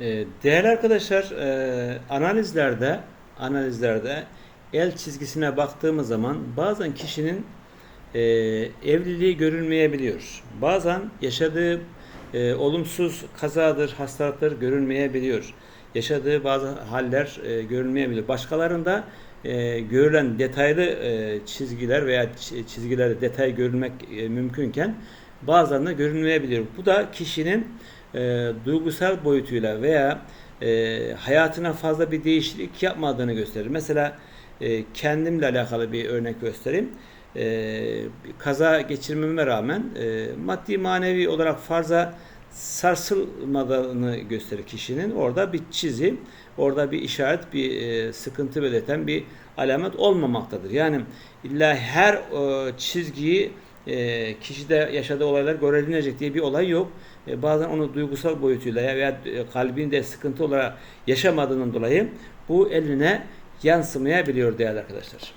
Ee, Değerli arkadaşlar, e, analizlerde analizlerde el çizgisine baktığımız zaman bazen kişinin e, evliliği görülmeyebiliyor. Bazen yaşadığı e, olumsuz kazadır, hastalıktır görülmeyebiliyor. Yaşadığı bazı haller e. Başkalarında görülen detaylı çizgiler veya çizgilerde detay görülmek mümkünken bazılarında görünmeyebiliyor. Bu da kişinin e, duygusal boyutuyla veya e, hayatına fazla bir değişiklik yapmadığını gösterir. Mesela e, kendimle alakalı bir örnek göstereyim. E, kaza geçirmeme rağmen e, maddi manevi olarak fazla sarsılmadığını gösterir kişinin. Orada bir çizi, orada bir işaret, bir e, sıkıntı belirten bir alamet olmamaktadır. Yani illa her e, çizgiyi e, kişide yaşadığı olaylar görülecek diye bir olay yok. E, bazen onu duygusal boyutuyla veya e, kalbinde sıkıntı olarak yaşamadığından dolayı bu eline yansımayabiliyor değerli arkadaşlar.